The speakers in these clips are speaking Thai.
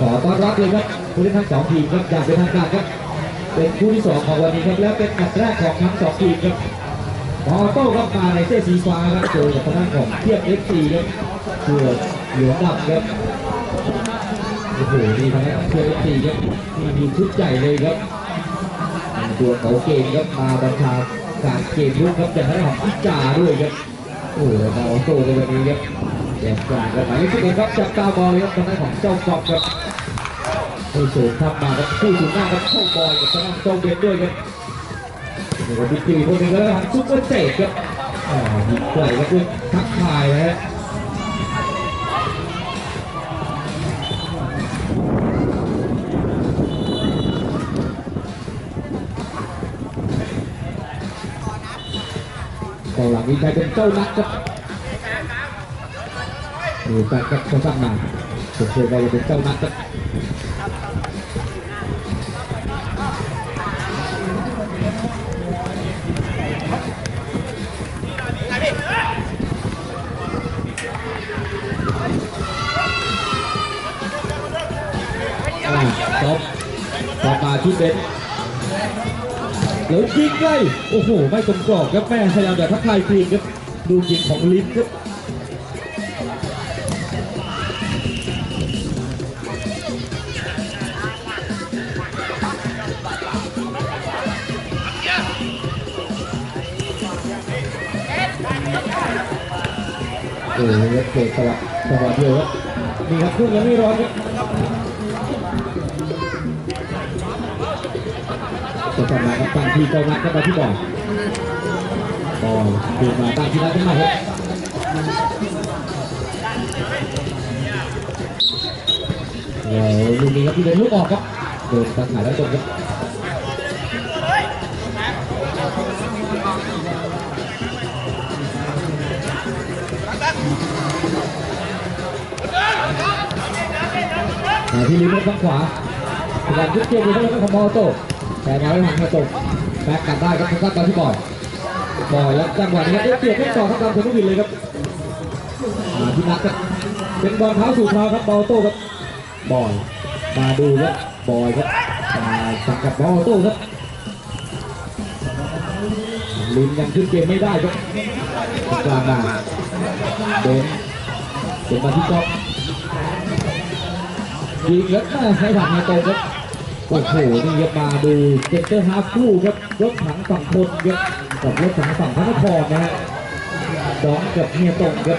ขอต้อนรับเลยครับผู้เล่นทั้งสองทีมครับอย่างเป็นทางการครับ เป็นคู่ที่สองของวันนี้ครับและเป็นแมตช์แรกของทั้งสองทีมครับออโต้ครับมาในเสื้อสีฟ้าครับเจอกับทางด้านของเทียบเอฟซีครับเสื้อเหลืองดำครับโอ้โหนี่ทางด้านของเทียบเอฟซีครับนี่มีชุดใหญ่เลยครับตัวเขาเกมครับมาบัญชาการเกมรุ่งครับจากทางด้านของอิจาด้วยครับโอ้โหมาออโต้ในวันนี้ครับ แจกจ่ายกันหมายเลขสิบเอ็ดครับจับตามองเลยครับทางด้านของเจ้ากอบครับผู้สูงทำมาครับผู้สูงหน้าครับเข้าบอยกับทางด้านเจ้าเบนด้วยครับนี่ก็บิ๊กซีคนหนึ่งแล้วทางซุปเปอร์เตะครับอ่ายิงไกลครับด้วยทักทายนะฮะกองหลังมีใครเป็นเจ้านักครับ นี่แฟนครับเขาสร้างมาผมเชื่อว่าจะเป็นเจ้านักครับอ่าจบต่อมาที่เบนซ์เดี๋ยวยิงเลยโอ้โห ไม่ตรงกรอบครับแม่พยายามจะทักทายคืนครับ ดูยิงของลิฟครับ อ้โหเตะตลอดตลอดเดียวครับนี่ครับครื่ยังไม่ร้อนครับจะทำงานกับตั้งที่เจ้านักก็มาที่บ่อยบอลดูมาตั้งที่นักขึ้นมาครับเดี๋ยวลูกนี้ครับที่เป็นลูกออกครับโดนตัดหายแล้วจบครับ มาที่ลิมิตฝั่งขวาพยายามยึดเกมอยู่ที่ของมอโต้แต่มาไม่หันมาตรงแบ็กกลับได้ครับทางด้านมาที่บอยบอยแล้วจังหวะนี้ครับเปรียบไม่ต่อครับตามเทนนิสวินเลยครับมาที่นักครับเป็นบอลเท้าสู่เท้าครับมอโต้ครับบอยมาดูครับบอยครับมาสังกัดมอโต้ครับลินยังขึ้นเกมไม่ได้ครับกลางมาเดนเดินมาที่ก๊อฟ ยิงแล้วแม่ใช้ผักมาตรงครับโอ้โหนี่ครับมาดูเซนเตอร์ฮาร์ฟคู่ครับรถถังฝั่งทนครับกับรถถังฝั่งพระนครนะฮะดองกับเมียตรงครับ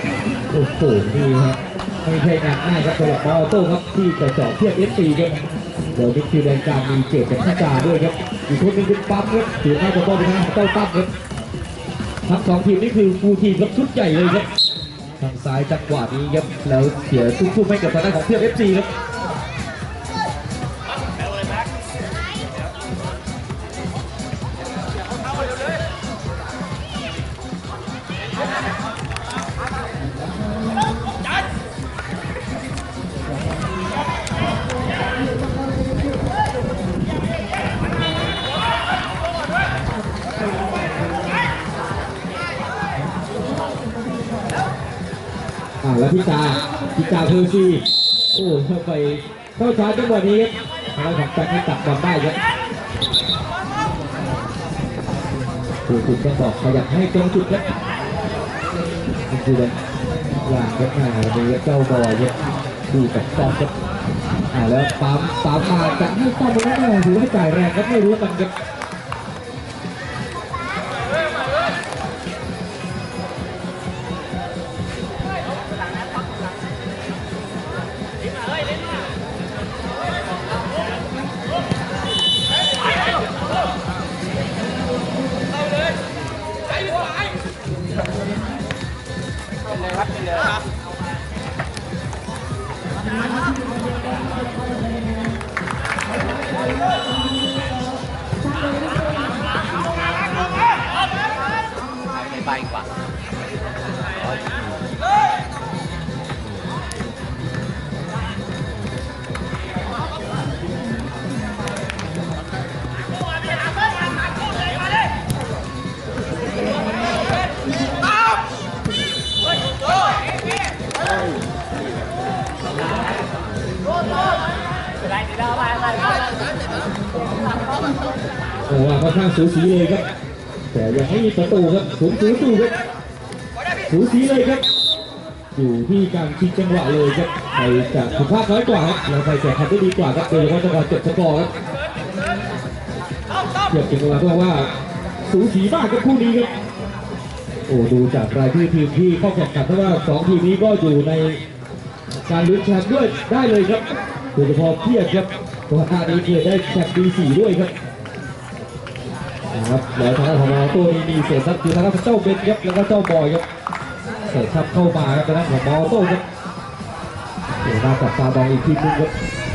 โอ้โหนี่ฮะไม่ใช่งานง่ายครับสำหรับออโต้ครับที่จะเจาะเทียบเอฟซีครับเดี๋ยวมิดฟิลด์แดนกลางมีเจตกับพิจาด้วยครับอีกคนนึงเป็นปั๊มครับถือหน้าตัวโต้เป็นทางเต้าตั้มครับทั้งสองทีมนี่คือฟูทีมครับชุดใหญ่เลยครับทางซ้ายจังหวะนี้ครับแล้วเสียทุกๆให้กับทางด้านของเทียบเอฟซีครับ อ่าแล้วพิจาพิจาเพอร์ซีโอ้เข้าไปเข้าช้าจังหวะนี้ครับทางด้าของแจ็คให้ตัดบอลได้ครับผู้ถูกต้องบอกขยับให้ตรงจุดครับ ดูแบบล่างครับอ่าวันนี้เจ้าบอยครับดูแบบต้อมครับอ่าแล้วปั๊มปั๊มมาจะให้ต้อมมันได้ถือว่าจ่ายแรงก็ไม่รู้กันครับ ค่อนข้างสูสีเลยครับ แต่ยังไม่มีประตูครับสูสูสูครับสูสีเลยครับ อยู่ที่การชิงจังหวะเลยครับใครจะถูกพลาดน้อยกว่าครับแล้วใครจะทำได้ดีกว่าครับโดยเฉพาะจังหวะจบสกอร์ครับเทียบกันมาก็ว่าสูสีมากกับคู่นี้ครับโอ้ดูจากรายชื่อทีมที่เข้าแข่งขันเพราะว่าสองทีมนี้ก็อยู่ในการลุ้นแชมป์ด้วยได้เลยครับโดยเฉพาะเพียรครับก่อนหน้านี้เคยได้แชมป์ปีสี่ด้วยครับ นะครับแล้วทางด้านของเราตัวนี้มีเศษทรัพย์คือทางด้านเจ้าเบนครับแล้วก็เจ้าบอยครับเศษทรัพย์เข้ามาครับทางด้านของมอโต้ครับเดี๋ยวมาจับตามองอีกทีนึงครับ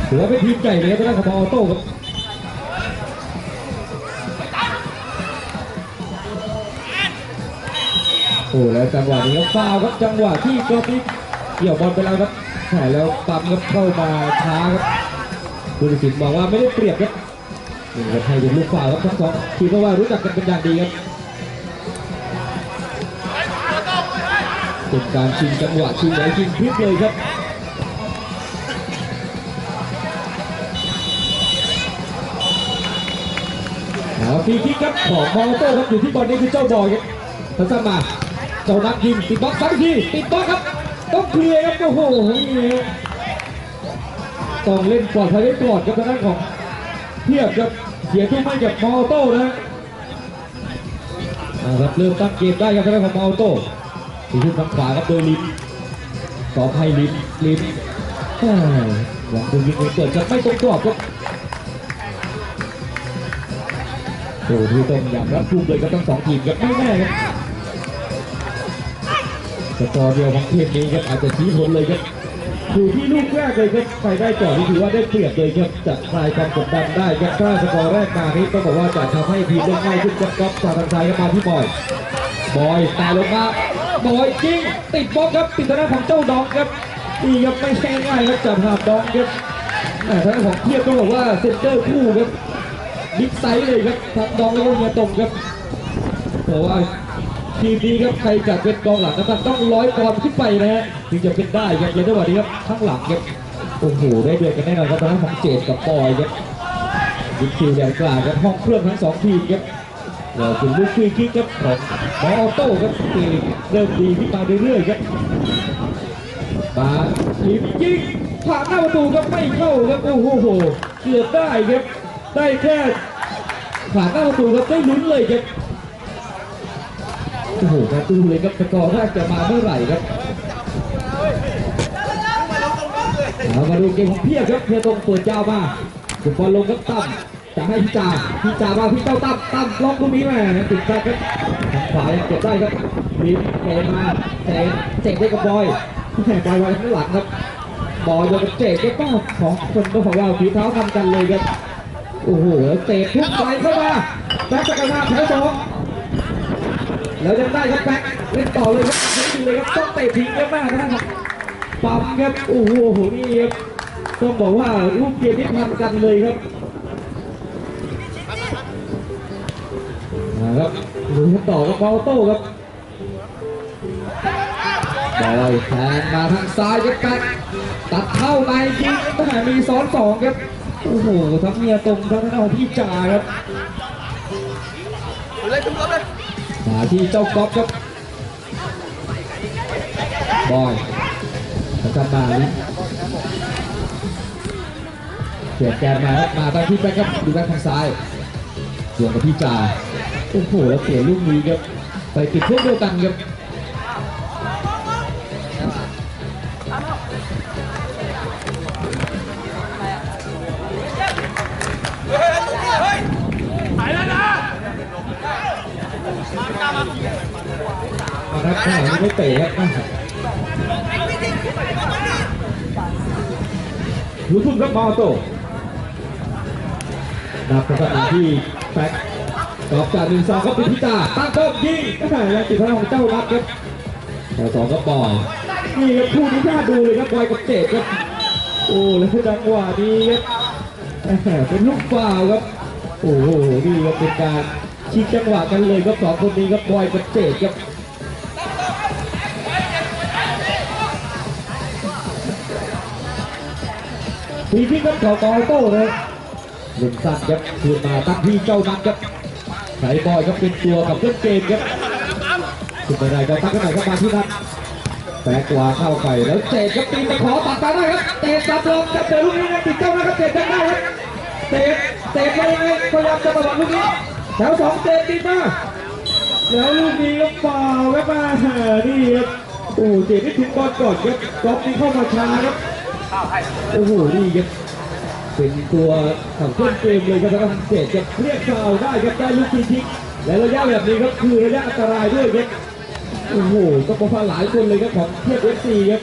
ถือว่าเป็นทีมใหญ่เลยครับทางด้านของมอโต้ครับโอ้แล้วจังหวะนี้ครับฟาวครับจังหวะที่กอบนี้เกี่ยวบอลไปแล้วครับแหมแล้วปั๊มครับเข้ามาช้าครับผู้ตัดสินบอกว่าไม่ได้เปรียบครับ นี่ครับให้ดูลูกฟาวครับทั้งสองทีมเพราะว่ารู้จักกันเป็นอย่างดีครับเป็นการชิงจังหวะชิงไหนชิงพลิกเลยครับเอาฟรีคิกครับของมอโต้ครับอยู่ที่บอลนี้คือเจ้าบอยครับทัศนมาเจ้านักยิงติดบล็อกซ้ำอีกทีติดบล็อกครับต้องเคลียร์ครับโอ้โหนี่ฮะต้องเล่นปลอดภัยไว้ก่อนครับทางด้านของเทียบครับ เสียทุ่มให้กับมอโต้นะเอาครับเริ่มตั้งเกมได้ครับทางด้านของมอโต้ทีขึ้นทางขวาครับโดยลินต่อให้ลินลินแหม่หวังดูยิงเปิดจะไม่ตรงกรอบครับโอ้ที่ต้องยอมรับภูมิเลยครับทั้งสองทีมครับไม่แน่ครับสกอร์เดียวของทีมนี้ครับอาจจะชี้ผลเลยครับ อยู่ที่ลูกแรกเลยครับใครได้ก่อนนี่ถือว่าได้เปรียบเลยครับจะคลายความกดดันได้ครับถ้าสกอร์แรกมานี้ต้องบอกว่าจะทำให้ทีมเล่นง่ายขึ้นครับก๊อฟจากทางซ้ายก็มาที่บอยบอยแต่ลงมาบอยยิงติดบล็อกครับติดทางด้าของเจ้าดองครับนี่ครับไม่ใช่ง่ายครับจับภาพดองครับแต่ทางด้าของเทียบต้องบอกว่าเซนเตอร์คู่ครับบิ๊กไซส์เลยครับทั้งดองแล้วก็เมียตรงครับแต่ว่า ทีมนี้ครับใครจะเป็นกองหลังนะครับต้องร้อยปอนด์ขึ้นไปนะฮะถึงจะเป็นได้ครับอย่างที่บอกนี้ครับข้างหลังครับโอ้โหได้เดือดกันแน่นอนครับทางด้นของเจดกับปอยครับยิงคิวแดงกล้าครับห้องเครื่องทั้งสองทีมครับเราถึงลูกฟรีคิกครับของมอออโต้ครับทีเริ่มดีขึ้นมาเรื่อยๆครับมาทีมยิงผ่านหน้าประตูครับไม่เข้าครับโอ้โหเกือบได้ครับได้แค่ผ่านหน้าประตูครับได้ลุ้นเลยครับ โอ้โหมาดูเลยครับสกอร์แรกจะมาเมื่อไหร่ครับเอามาดูเกมของเพียบครับเพียตรงเปิดยาวมาจุดบอลลงครับตั้มจะให้พี่จ่าพี่จ่ามาพี่เจ้าตั้มตั้มล็อกตรงนี้แม่ติดแฟครับทางขวายังเก็บได้ครับมีเตะมาเตะเจ็บได้กับบอยแม่บอยไว้ข้างหลังครับบอยโดนเจ็บก็ต้องของคนก็ของเราฝีเท้าทำกันเลยครับโอ้โหเตะทุกไปเข้ามาแบ็คสกัดมาแถวสอง แล้วยังได้ครับแบ็คเล่นต่อเลยครับเลยครับต้องเตะทิ้งครับแม่นะครับปั๊มครับโอ้โหนี่ครับต้องบอกว่าลูกเกมนี้ทำกันเลยครับนะครับดูกันต่อกับเบาโต้ครับบอยแทงมาทางซ้ายครับแบ็คตัดเข้าในยิงตั้งแต่มีซ้อนสองครับโอ้โหทั้งเมียตรงทั้งทางด้านของพี่จ่าครับ มาที่เจ้าก๊อฟครับบอยประจำมาเสียแกนมาครับมาตั้งที่แบ็คครับดูแบ็คทางซ้ายส่วนกับพี่จ่าโอ้โหแล้วเสียลูกนี้ครับไปติดพวกเดียวกันครับ ครับข้างหลังไม่เตะครับรู้ทุ่มครับมาโตนับกระดาที่แบ็คตอบจากหนึ่งสองครับเป็นพิตาตั้งต้นยิงก็ได้แล้วติดพลังของเจ้ารักครับแต่สองก็บอยนี่ครับคู่นี้น่าดูเลยครับบอยกับเจดครับโอ้แล้วจังหวะนี้ครับเป็นลูกฟาวครับโอ้โหนี่ครับเป็นการชิงจังหวะกันเลยครับสองคนนี้ครับบอยกับเจดครับ ทีที่ครับเขาต่อโต้เลยลุนสั้นครับคืนมาตั้งที่เจ้านัทครับไถบอยครับเป็นตัวกับเล่นเกมครับขึ้นไปได้ก็ตั้งกันไหนครับมาที่นัทแปะกวาเข้าไปแล้วเตะครับตีตะขอตัดตาได้ครับเตะตัดลงจะเตะลูกนี้นะติดเจ้านะครับเตะจังได้ครับเตะเตะไปยังไงพยายามจะประวัติลูกนี้แถวสองเตะติดมาแล้วลูกนี้ก็ฝ่าวครับมานี่ครับโอ้โหเจ็บไม่ถึงบอลก่อนครับกอล์ฟนี่เข้ามาช้าครับ โอ้โหนี่ครับเป็นตัวขับเคลื่อนเกมเลยครับทางเจ็ดจะเรียกฟาวได้ครับได้ลูกทีทิกและระยะแบบนี้ครับคือระยะอันตรายด้วยครับโอ้โหก็ประพาหลายคนเลยครับของเทียบเอฟซีครับ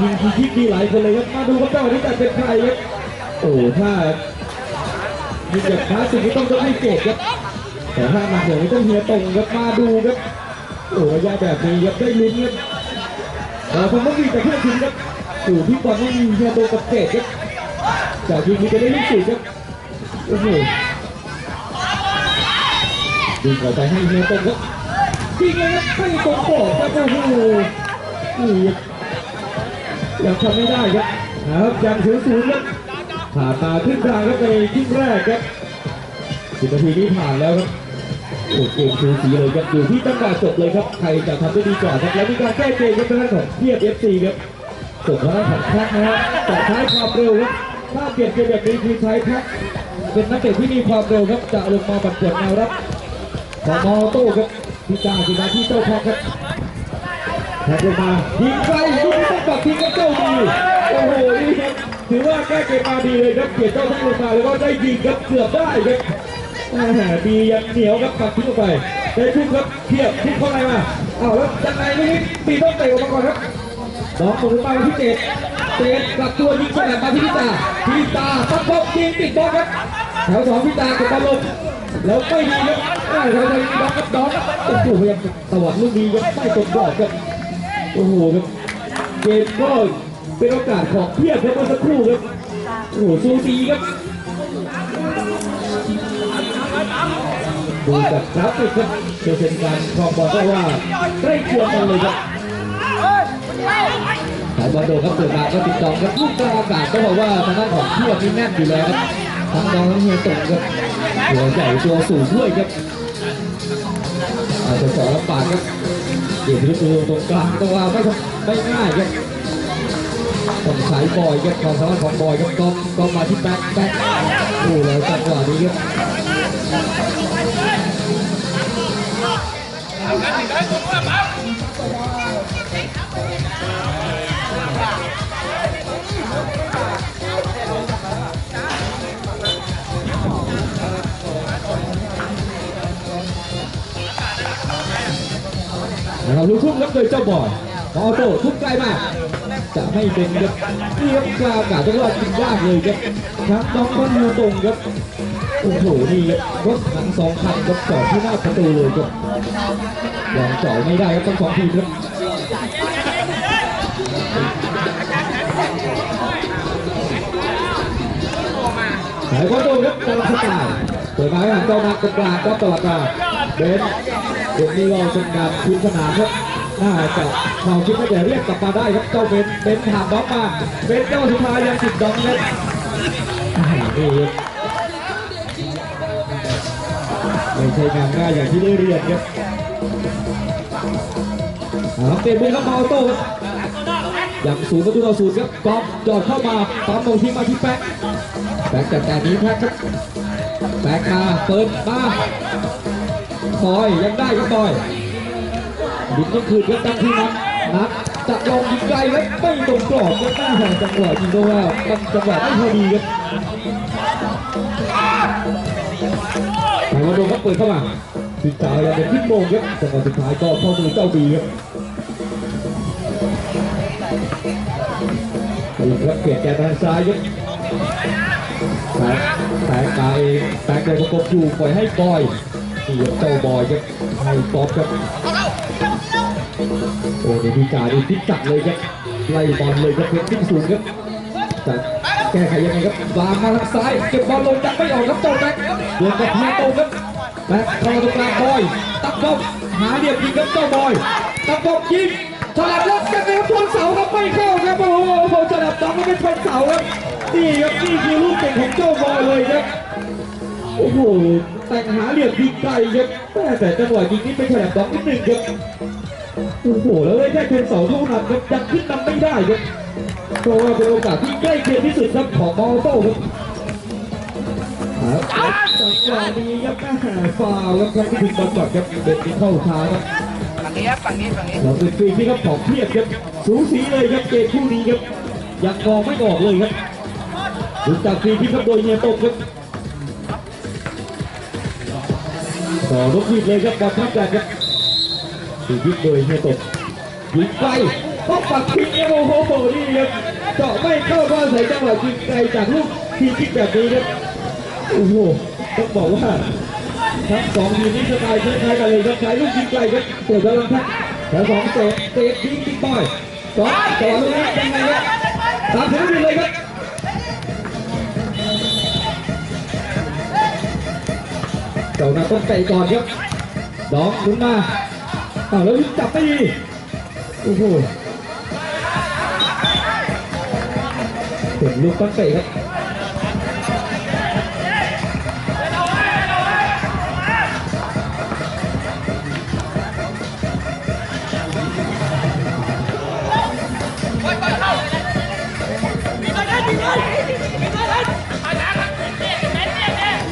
ยิงทีทิกดีหลายคนเลยครับมาดูครับเจ้านี้จะเป็นใครครับโอ้ถ้ายิงแบบคลาสสิกนี่ต้องยกให้เจ็ดครับแต่ถ้ามาเดี๋ยวนี้ต้องเฮียตรงครับมาดูครับโอ้ระยะแบบนี้ครับได้ลุ้นครับแต่ผมต้องมีแต่แค่ทีมครับ อยู่ที่บอลต้องมีเฮียตรงกับเกตครับจากทีมนี้จะได้ลูกสุดครับโอ้โหดึงออกไปให้เฮียตรงครับจริงเลยครับให้ตรงโปกครับโอ้โหตียังทำไม่ได้ครับครับยังศูนย์ศูนย์ครับผ่านมาขึ้นกลางครับในที่แรกครับสิบนาทีนี้ผ่านแล้วครับโอ้เกมชูสีเลยครับอยู่ที่จังหวะจบเลยครับใครจะทำได้ดีกว่าครับแล้วมีการแก้เกมครับทางด้านของเทียบเอฟซีครับ ส่งทางด้านของแท็กนะฮะแต่ท้ายความเร็วครับถ้าเปลี่ยนเกมแบบนี้คือใช้แท็กเป็นนักเตะที่มีความเร็วครับจะลงมาบัดปวดแนวรับของมอโต้ครับพี่จ้าสินาที่เจ้าแท็กครับแท็กลงมายิงไกลลูกนี้ต้องปักทิ้งกับเจ้าดีโอ้โหนี่ครับถือว่าแก้เกมมาดีเลยครับเปลี่ยนเจ้าแท็กลงมาแล้วก็ได้ยิงครับเกือบได้ครับดียังเหนียวครับปักทิ้งออกไปได้ทุกครับเทียบทุกเข้าในมาเอาวแล้วยังไงนี่ตีต้องเตะออกมาก่อนครับ น้องหมุนมที่เจ็ดเจ็ดกลับตัวยิงฉลับมาที่พิตาพิตาตัดบอลยิงติดบอลครับแถวสองพิตาเกดบบอลลงแล้วไม่ดีครับได้แถวสองดอกครับดอกโอ้โหพยายามตวัดลูกนี้ครับไม่ตกดอกครับโอ้โหครับเกมก็เป็นโอกาสของเทียบครับเมื่อสักครู่ครับโอ้โหซูซีครับดูจากกราฟิกครับจะเป็นการครองบอลก็ว่าใกล้เคียงกันเลยครับ สายบอลโดครับเกิดมาก็ติดจองครับลูกกลางอากาศก็บอกว่าทางด้านของเทียบนี่แน่นอยู่แล้วครับทั้งน้องทั้งเฮียตงครับตัวใหญ่ตัวสูงด้วยครับอาจจะสอลำบากครับเดี๋ยวพิสูตรงกลางตัวไม่ไม่ง่ายครับต้องใช้บอยครับความสามารถของบอยครับก็ก็มาที่แบ็คแบ็คโอ้แล้วจังหวะนี้ครับ นะครับลูกทุ่งครับโดยเจ้าบอยออโต้ทุกใกล้มากจะไม่เป็นครับนี่ครับกลางอากาศต้องว่ากินยากเลยครับทั้งน้องบอลยูตรงครับโอ้โหนี่รับรถทั้งสองคันครับจอดที่หน้าประตูเลยครับยังจอดไม่ได้ครับทั้งสองทีครับหายความโดนครับตลอดสไตล์เปิดมาให้หันเจ้านักกลางก็ตลอดมาเบน เบนนี่เราเป็นการคืนสนามครับน่าจะเราคิดว่าจะเรียกกลับมาได้ครับเจ้าเบนเบนถามด็อกมาเบนเจ้าสุดท้ายยังติดด็อกครับอ่านี่ครับไม่ใช่งานง่ายอย่างที่ได้เรียนครับอ่าครับเตะบอลครับมาออโต้ครับอย่างศูนย์ประตูต่อศูนย์ครับก๊อฟจอดเข้ามาปั๊มตรงที่มาที่แป๊กแป๊กจัดแต่นี้แป๊กครับแป๊กมาเปิดมา บอยยังได้ครับบอยบินก็คือเพื่อตั้งที่นัดนัดจะลองยิงไกลแล้วไม่ตรงกรอบก็หน้าแห่งจังหวะยิงก็ว่ามันจังหวะไม่พอดีครับแต่ว่าโดนก็เปิดเข้ามาสุดท้ายยังเป็นขึ้นโมงครับจังหวะสุดท้ายก็เข้ามือเจ้าบีครับไปอีกครับเปลี่ยนแกนทางซ้ายครับแต่แต่กายแตกายประกบอยู่ปล่อยให้บอย นี่ครับเจ้าบอยครับให้ป๊อปครับโอ้เดี๋ยดีจ่าดีพิจัดเลยครับไล่บอลเลยครับเพชรขึ้นสูงครับจะแก้ไขยังไงครับวางมาทางซ้ายเก็บบอลลงจับไม่ออกครับโจแบ็คเดือนกับเฮีโตครับแบ็คเข้าตรงกลางบอยตักบอลหาเดียบยิงครับเจ้าบอยตักบอลยิงฉลับล็อกกันไปครับชนเสาครับไม่เข้าครับโอ้โหฉลับน้องไม่เป็นชนเสาครับนี่ครับนี่คือลูกเก่งของเจ้าบอยเลยครับโอ้โห แต่งหาเหลี่ยมยิงไกลครับแม่แต่จังหวะยิงนี้ไปแฉลบสองนิดหนึ่งครับโอ้โหแล้วได้แค่เพียงสองเท่านั้นครับยังขึ้นนำไม่ได้ครับเพราะว่าเป็นโอกาสที่ใกล้เคียงที่สุดครับของมอโต้ครับครับจังหวะนี้ครับแม่ฟาวครับครั้งที่ถึงบอลก่อนครับเด็กที่เข้าเท้าครับฝั่งนี้ครับฝั่งนี้ฝั่งนี้เราเป็นฟรีที่ครับของเพียบครับสูสีเลยครับเกมคู่นี้ครับยังมองไม่ออกเลยครับดูจากฟรีที่ครับโดยเฮียตกครับ ต่อรถผิดเลยครับบอลทับกันครับฟรีที่โดยเฮตกยิงไกลต้องปักทิ้งโอ้โหนี่ครับเจาะไม่เข้าก็ใส่จังหวะยิงไกลจากลูกทีคิกแบบนี้ครับโอ้โหต้องบอกว่าทั้งสองทีมนี้สไตล์คล้ายกันเลยครับใช้ลูกยิงไกลครับเปิดกำลังทักแถวสองเตะเตะยิงติ๊กบอยสองจังหวะลูกนี้ยังไงครับตามถึงดีเลยครับ เจ้าหน้าต้องเตะก่อนครับดองหมุนมาอ้าวแล้วยิงจับไม่ดีโอ้โหเป็นลูกต้องเตะครับ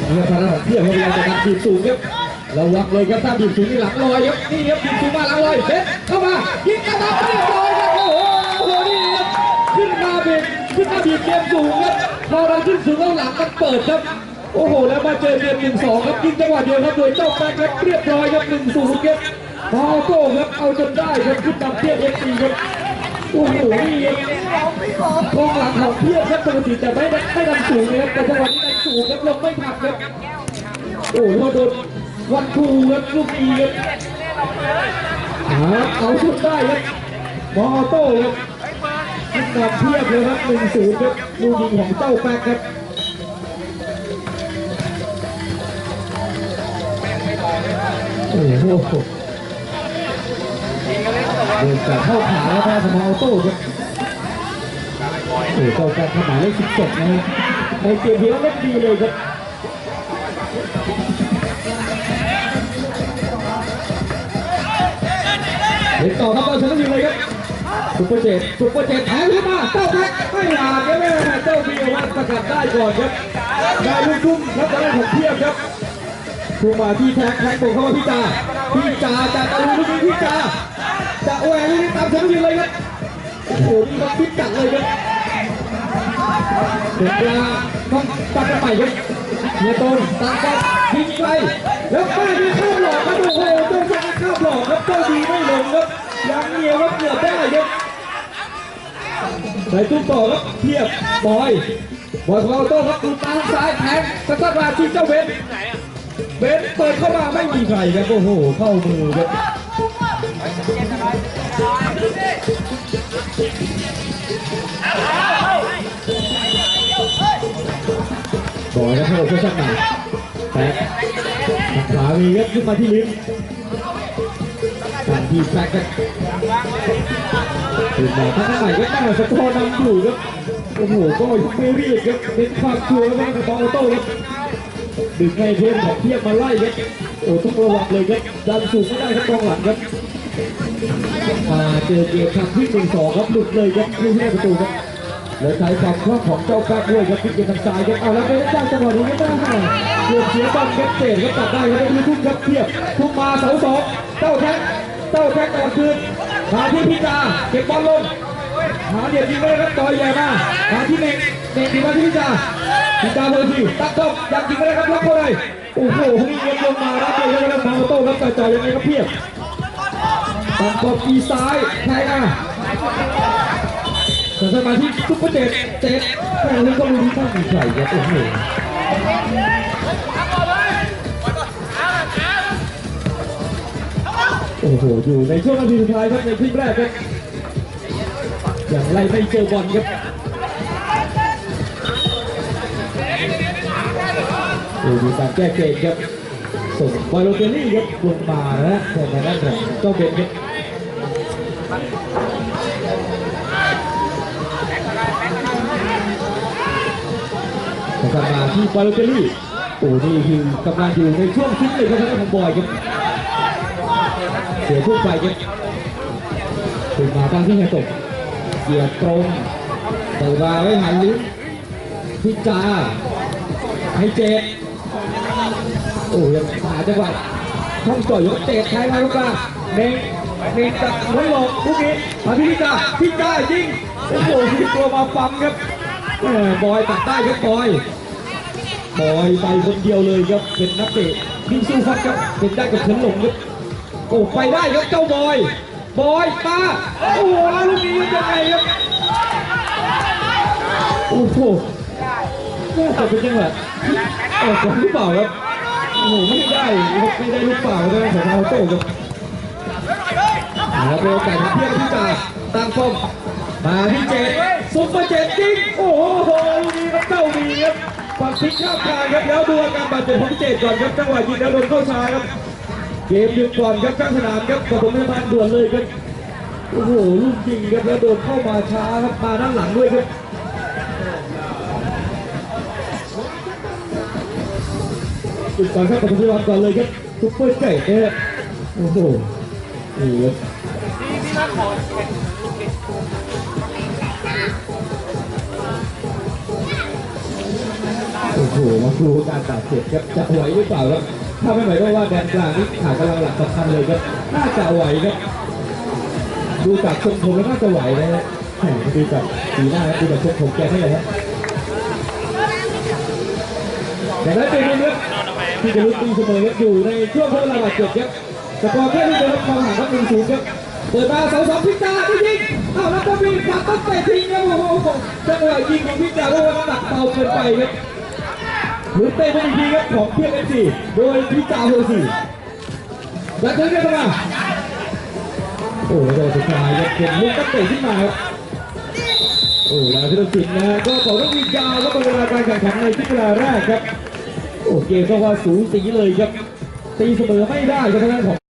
เรือพาราของเทียบพยายามจะดันบีบสูงครับระวังเลยครับถ้าบีบสูงนี่หลังลอยครับนี่ครับบีบสูงมาหลังลอยเบ็ดเข้ามายิงกระตับเรียบร้อยครับโอ้โหนี่ครับขึ้นมาบีบขึ้นมาบีบเกมสูงครับพอเราขึ้นสูงแล้วหลังมันเปิดครับโอ้โห แล้วมาเจอเกมหนึ่งสองครับยิงจังหวะเดียวครับโดยเจ้าแบ็คครับเรียบร้อยครับหนึ่งศูนย์ครับพอโต้ครับเอาจนได้ครับขึ้นนำเทียบเอฟซีครับโอ้โหนี่ครับกองหลังของเทียบครับปกติจะไม่ได้ไม่ดันสูงเลยครับแต่จังหวะนี้ดัน สูงครับลงไม่ทันครับโอ้โหโดนวันครูครับลูกอีครับหาเอาชุดได้ครับมอโต้ครับขึ้นนำเทียบเลยครับหนึ่งศูนย์ครับลูกยิงของเจ้าแป๊กครับโอ้โหเดินจากเข้าขาแล้วแพ้สมอโต้ครับ โอ้โหเจ้าแป๊กขนาดเลขสิบเจ็ดนะฮะในเกมที่แล้วเล่นดีเลยครับเห็นต่อครับบอลชนะอยู่เลยครับซุปเปอร์เจ็ดซุปเปอร์เจ็ดแทงขึ้นมาเจ้าแพ็คไม่หลาดครับแม่เจ้าบีวัดสกัดได้ก่อนครับได้ลูกทุ่มครับตอนแรกผมเทียบครับทุ่มมาที่แท็กแท็กตรงเข้ามาพี่จาพี่จาจะตะลุลูกนี้พี่จาจะแหวนลูกนี้ตามชนะอยู่เลยครับโอ้โหนี่ครับพิกัดเลยครับ เด็กยาต้องตัดกระไปครับเฮียตรงตัดกับยิงไปแล้วป้าที่ข้ามหลอกครับโอ้โหเจ้าแพ็คข้ามหลอกครับเจ้าดีไม่ลงครับยังเหนียวครับเกือบได้ครับใส่ตุ้มต่อครับเทียบบอยบอยของเราโต้ครับดูตาซ้ายแทงสกัดมาที่เจ้าเบนเบนเปิดเข้ามาไม่มีใครครับโอ้โหเข้ามือครับ บอยครับโอ้โหชักหนาแตกขามีครับขึ้นมาที่ลิ้นการทีแฟกครับถึงแม้ทั้งใหม่ก็ตั้งแต่สกอร์นำอยู่ครับโอ้โหก็ไม่รีบครับเป็นความชัวร์แล้วกับตองโต้ครับดึงให้เพื่อนของเทียบมาไล่ครับโอ้ต้องระวังเลยครับดันสูงไม่ได้ครับกองหลังครับมาเจอเกมครั้งที่หนึ่งสองครับหลุดเลยครับลูกที่ได้ประตูครับ แล้วใช้ความคล่องของเจ้าแป๊กด้วยครับพิกไปทางซ้ายครับเอาแล้วไปได้จังหวะนี้ไม่ได้เกือบเสียบอลครับเตะครับตัดได้ครับลูทุ่มครับเทียบทุ่มาเสาสองเจ้าแท็กเจ้าแท็กตลอดคืนมาที่พิจาเก็บบอลลงหาเดียดยิงเลยครับต่อยใหญ่มาหาที่เน่งเน่งดีมาที่พิจาพิจาเบอร์สี่ตัดตบอยากยิงก็ได้ครับล็อกเข้าไปโอ้โหนี่เงินลงมารับเลยครับมาโต้ครับต่อยยังไงครับเพียบตัดตบอีซ้ายแทงอะ แต่สมาธิซุปเปอร์เจ็ดเจ็ดแต่เรื่องก็รู้ที่ตั้งมีใครครับโอ้โหโอ้โหอยู่ในช่วงนาทีสุดท้ายครับในคลิปแรกครับอย่างไรไม่เจอบอลครับโอ้มีการแก้เกมครับส่งบอลโลเตอรี่ครับลงมานะแต่ทางด้านของเจ้าเบนครับ กลับมาที่บอลโลเตอรี่โอ้นี่คือกำลังอยู่ในช่วงฟิตเลยครับทางด้านของบอยครับเสียทุกไปครับถึงมาตั้งที่ให้ตกเหยียดตรงเปิดมาไว้หันลิ้นพิจาให้เจดโอ้ยังหาจังหวะช่องจ่อยยกเตะใช้มาลูกมาเน่งเน่งจากหัวหลอกลูกนี้มาที่พิจาพิจายิงโอ้โหทีตัวมาปั๊มครับบอยตัดได้ครับบอย บอยไปคนเดียวเลยครับเป็นนักเตะที่สู้ฟัดครับเป็นได้กับเฉินหลงครับโอ้ไปได้ครับเจ้าบอยบอยมาโอ้โหลูกนี้ยังไงครับโอ้โหน่าจะเป็นจังหวะออกก่อนหรือเปล่าครับโอ้โหไม่ได้ไม่ได้ลูกเปล่าเลยของเราโต้ครับแล้วเป็นโอกาสของเพียงที่จะตั้งป้อมมาที่เจ็ดซุปเปอร์เจ็ดจริงโอ้โห ฝั่งพลิกข้ามกลางครับแล้วดูอาการบาดเจ็บของพิเจตก่อนครับจังหวะยิงแล้วโดนเข้าชาครับเกมยุดก่อนครับข้างสนามครับปฐมพยาบาลด่วนเลยครับโอ้โหลูกยิงครับแล้วโดนเข้ามาช้าครับมาด้านหลังด้วยครับหยุดก่อนครับปฐมพยาบาลก่อนเลยครับซุปเปอร์เจ๋งเนี่ยโอ้โหนี่ครับ โอ้โหมาดูการบาดเจ็บครับจะไหวหรือเปล่าครับถ้าไม่ไหวก็ว่าแดนกลางนี่ขาดกำลังหลักสำคัญเลยครับน่าจะไหวครับดูจากทรงผมแล้วน่าจะไหวนะฮะแหมดูจากสีหน้ากับดูจากทรงผมแกให้เลยครับแต่ได้เป็นเรื่องที่จะลุ้นตีเสมอครับอยู่ในช่วงทดเวลาบาดเจ็บครับสกอร์แค่ที่จะรับความห่างครับหนึ่งศูนย์ครับเปิดมาสองสองพิจาที่ยิงอ้าแล้วก็มีผลักต้องเตะทิ้งครับโอ้โหจังหวะยิงของพิจาราว่าหนักเบาเกินไปครับ หรือเตะเป็นอีกทีครับของเพียงเอฟซีโดยพิจารโฮซีแล้วถึงได้เข้ามาโอ้โหโดนสุดท้ายครับเข็นลูกตั้งเตะขึ้นมาครับโอ้แล้วพิรศิลป์นะฮะก็ต่อกว่ามียาวแล้วเป็นเวลาการแข่งขันในที่เวลาแรกครับโอ้เกมก็ว่าสูสีเลยครับตีเสมอไม่ได้ครับทางด้านของ